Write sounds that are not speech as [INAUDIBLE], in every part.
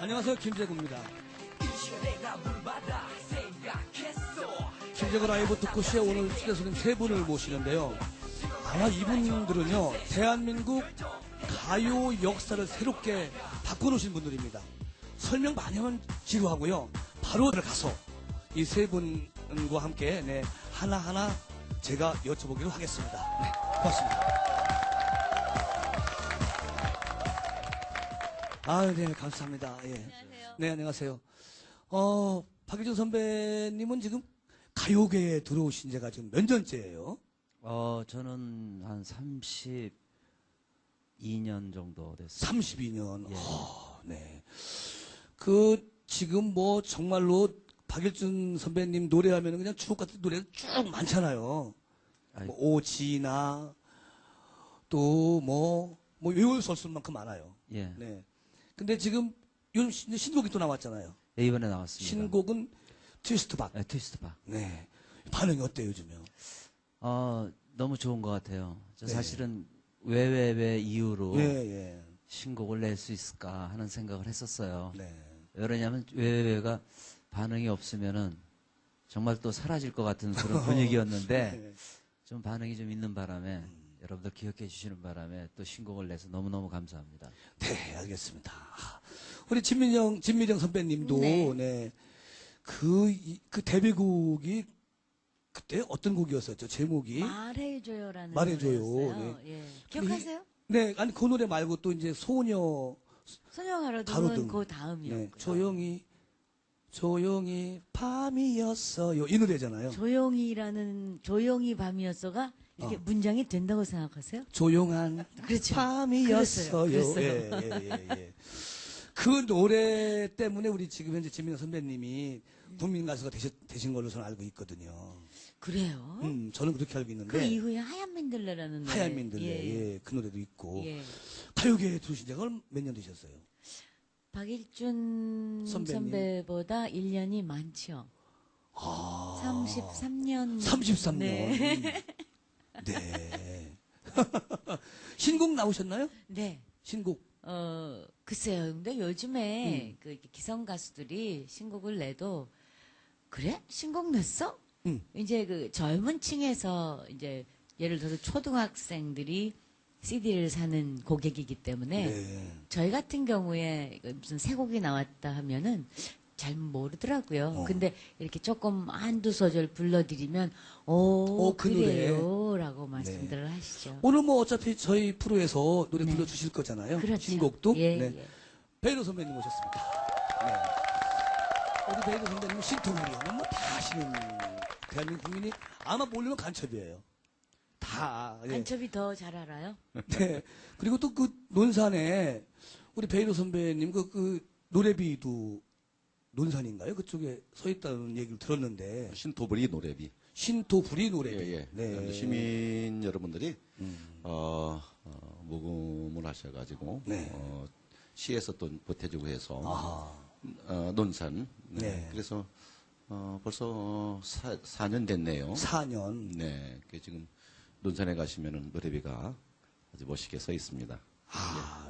안녕하세요 김재구입니다. 김재구 라이브 토크쇼에 오늘 초대 손님 세 분을 모시는데요. 아마 이분들은요 대한민국 가요 역사를 새롭게 바꿔놓으신 분들입니다. 설명 많이 하면 지루하고요. 바로 들어가서 이 세 분과 함께 네, 하나하나 제가 여쭤보기로 하겠습니다. 네, 고맙습니다. 아, 네, 감사합니다. 예. 안녕하세요. 네, 안녕하세요. 어, 박유준 선배님은 지금 가요계에 들어오신 지가 지금 몇 년째예요? 어, 저는 한 32년 정도 됐어요. 32년. 예. 어, 네. 그, 지금 뭐 정말로 박일준 선배님 노래하면 그냥 추억 같은 노래가 쭉 많잖아요. 아이, 뭐 오지나 또 뭐, 뭐 외울 수 없을 만큼 많아요. 예. 네. 근데 지금 요즘 신- 신곡이 또 나왔잖아요. 예, 이번에 나왔습니다. 신곡은 트위스트 박. 네, 트위스트 박. 네. 반응이 어때요, 요즘에요? 어, 너무 좋은 것 같아요. 저 네. 사실은 왜, 왜, 왜 이유로 예, 예. 신곡을 낼 수 있을까 하는 생각을 했었어요. 네. 왜냐하면 왜, 왜, 왜가 반응이 없으면은 정말 또 사라질 것 같은 그런 [LAUGHS] 분위기였는데 네. 좀 반응이 좀 있는 바람에 여러분들 기억해 주시는 바람에 또 신곡을 내서 너무너무 감사합니다. 네, 알겠습니다. 우리 진민영, 진민영 선배님도, 네. 네. 그, 이- 그 데뷔곡이 그때 어떤 곡이었었죠? 제목이? 말해줘요라는 말해줘요. 노래였어요. 예. 기억하세요? 네, 아니, 그 노래 말고 또 이제 소녀, 소녀 가로등은 가로등. 그 다음이었고요. 네, 조용히, 조용히 밤이었어요. 이 노래잖아요. 조용히라는 조용히 밤이었어가 이렇게 어. 문장이 된다고 생각하세요? 조용한 [LAUGHS] 그렇죠. 밤이었어요. 그랬어요. 예, 예, 예, 예. 그 노래 때문에 우리 지금 현재 진민영 선배님이 국민 가수가 되셨, 되신 걸로 저는 알고 있거든요. 그래요? 음, 저는 그렇게 알고 있는데. 그 이후에 하얀 민들레라는 노래. 하얀 민들레, 예. 예, 그 노래도 있고. 예. 가요계에 들어오신 지가 몇 년 되셨어요? 박일준 선배님. 선배보다 1년이 많죠. 아. 33년. 33년. 네. 네. [LAUGHS] 신곡 나오셨나요? 네. 신곡. 어, 글쎄요. 근데 요즘에 음. 그 이렇게 기성 가수들이 신곡을 내도 그래? 신곡 냈어? 음. 이제 그 젊은 층에서 이제 예를 들어서 초등학생들이 CD를 사는 고객이기 때문에 네. 저희 같은 경우에 그 무슨 새 곡이 나왔다 하면은 잘 모르더라고요. 어. 근데 이렇게 조금 한두 소절 불러드리면 오, 어, 그 노래. 그래요라고 말씀들을 하시죠. 오늘 뭐 어차피 저희 프로에서 노래 네. 불러주실 거잖아요. 그렇죠. 신곡도. 예, 네. 예. 베이로 선배님 오셨습니다. 네. 우리 베이로 선배님은 신통으로 하면 뭐다 아시는 대한민국 국민이 아마 모르면 간첩이에요. 다. 예. 간첩이 더 잘 알아요? [LAUGHS] 네. 그리고 또 그 논산에 우리 베이로 선배님 그, 그 노래비도 논산인가요? 그쪽에 서 있다는 얘기를 들었는데 신토부리 노래비. 신토부리 노래비. 예, 예. 네. 시민 여러분들이 음. 어, 어, 모금을 하셔가지고 네. 어, 시에서 또 보태주고 해서 아. 어, 논산. 네. 네. 그래서 어, 벌써 사, 4년 됐네요. 4년. 네. 그 지금 논산에 가시면은 노래비가 아주 멋있게 서 있습니다. 아, 네.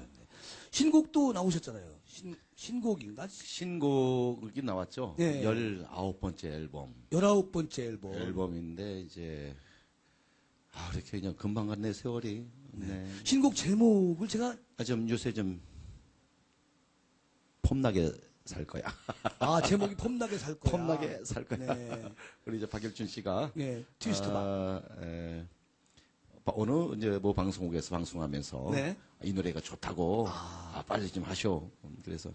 신곡도 나오셨잖아요. 신, 신곡인가? 신곡이 나왔죠. 네. 19번째 앨범. 19번째 앨범. 앨범인데 이제 아 이렇게 그냥 금방 갔네 세월이. 네. 신곡 제목을 제가 아, 좀 요새 좀 폼나게 살 거야. 아 제목이 폼나게 살 거야. 폼나게 살 거야. 네. [LAUGHS] 우리 이제 박일준 씨가 네. 트위스트 박. 아, 에, 바- 어느 이제 뭐 방송국에서 방송하면서 네. 이 노래가 좋다고 아, 빨리 좀 하쇼. 음, 그래서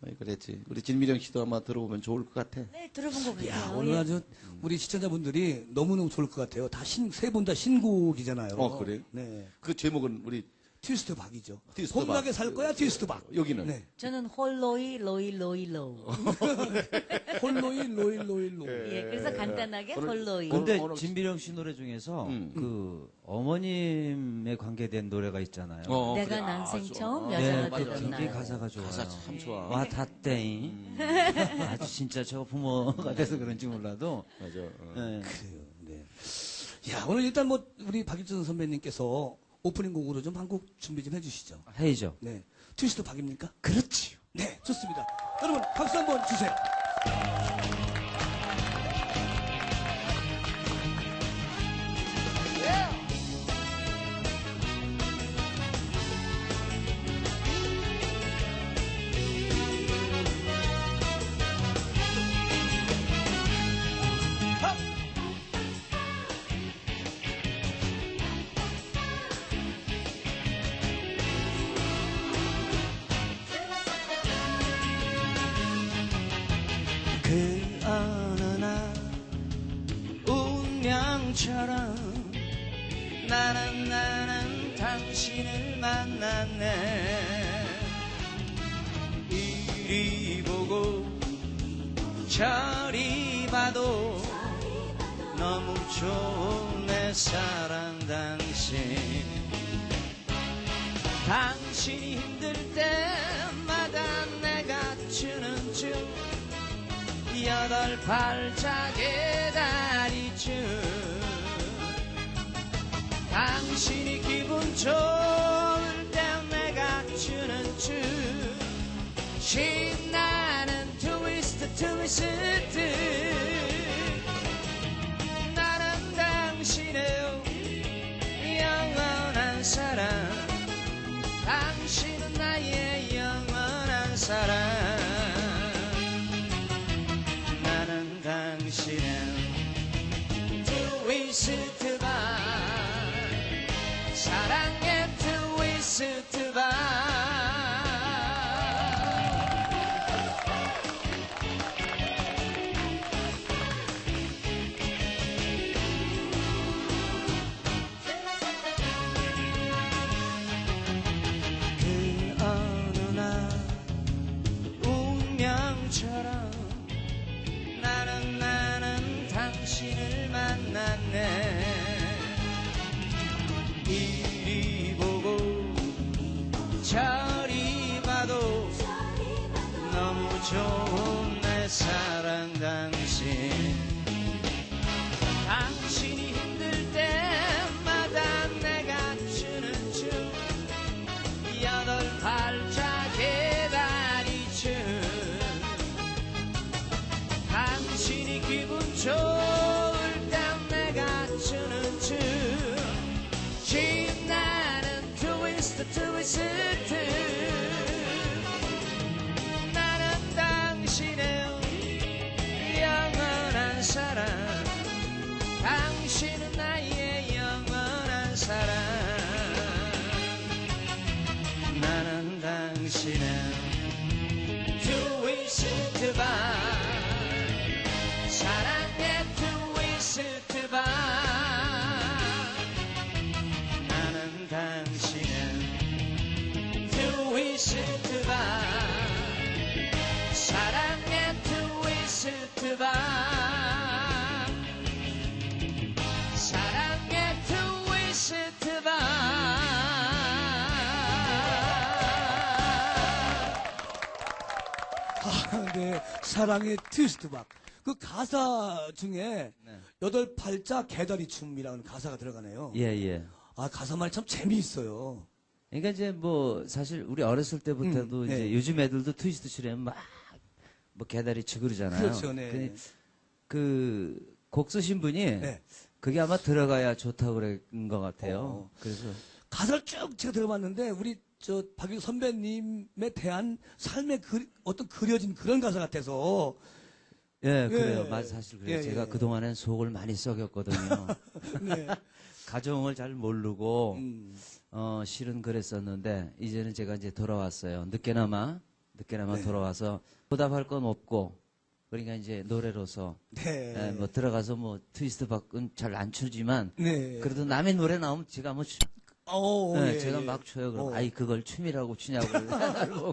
어, 그랬지. 우리 진미령 씨도 아마 들어보면 좋을 것 같아. 네, 들어본 것 같아요. 야, 오늘 예. 아주 우리 시청자분들이 너무너무 좋을 것 같아요. 다 신, 세 분 다 신곡이잖아요. 어, 그래요? 네. 그 제목은 우리 트위스트 박이죠. 트위스트 박. 살 거야, 트위스트 박. 여기는 네. 저는 홀로이 로이 로이 로우. [LAUGHS] 홀로이, 로이, 로이, 로이. 예, 그래서 간단하게 오늘- 홀로이. 오늘- 근데 어느- 진비령 씨 노래 중에서 음. 그 어머님에 관계된 노래가 있잖아요. 어, 내가 그래. 아, 난생 저- 처음 아, 여자가 네, 맞아, 그 되던 맞아. 날. 가사가 좋아요. 가사 참 좋아. 와 다땡이 음. [LAUGHS] 아주 진짜 저 부모가 돼서 그런지 몰라도 맞아. 어. 예. 그래요, 네. 야, 오늘 일단 뭐, 우리 박일준 선배님께서 오프닝 곡으로 좀 한 곡 준비 좀 해주시죠. 해이죠. 네. 트위스트 박입니까? 그렇지요. 네, 좋습니다. 여러분, 박수 한번 주세요. 운명처럼 나는 나는 당신을 만났네. 이리 보고 저리 봐도 너무 좋은 내 사랑 당신. 당신이 힘들 때마다 내가 주는 춤 여덟 발짝의 다리춤 당신이 기분 좋을 때 내가 추는 춤 신나는 트위스트 트위스트. 나는 당신의 영원한 사랑. 당신은 나의 영원한 사랑 당신을 만났네. 이리 보고 저리 봐도 너무 좋은 내 사랑 당 트위스트 트위스트 나는 당신의 영원한 사랑. 당신은 나의 영원한 사랑. 나는 당신의 사랑의 트위스트 박. 그 가사 중에 네. 여덟 팔자 개다리 춤이라는 가사가 들어가네요. 예, 예. 아, 가사 말 참 재미있어요. 그러니까 이제 뭐 사실 우리 어렸을 때부터도 음, 이제 네. 요즘 애들도 트위스트 추려면 막뭐 개다리 치고 그러잖아요. 그렇죠, 네. 근데 그곡 쓰신 분이 네. 그게 아마 들어가야 좋다고 그런 것 같아요. 어. 그래서 가사를 쭉 제가 들어봤는데 우리 저 박영 선배님에 대한 삶의 그, 어떤 그려진 그런 가사 같아서 예, 예. 그래요. 맞 사실 그래요. 예, 제가 예. 그동안엔 속을 많이 썩였거든요. [LAUGHS] 네. 가정을 잘 모르고 음, 어, 실은 그랬었는데 이제는 제가 이제 돌아왔어요. 늦게나마 늦게나마 네. 돌아와서 보답할 건 없고 그러니까 이제 노래로서 네. 예, 뭐 들어가서 뭐 트위스트 박은 잘 안 추지만 네. 그래도 남의 노래 나오면 제가 뭐 추- 어, 예, 예, 제가 예. 막 춰요. 그럼 어. 아이 그걸 춤이라고 추냐고 [LAUGHS]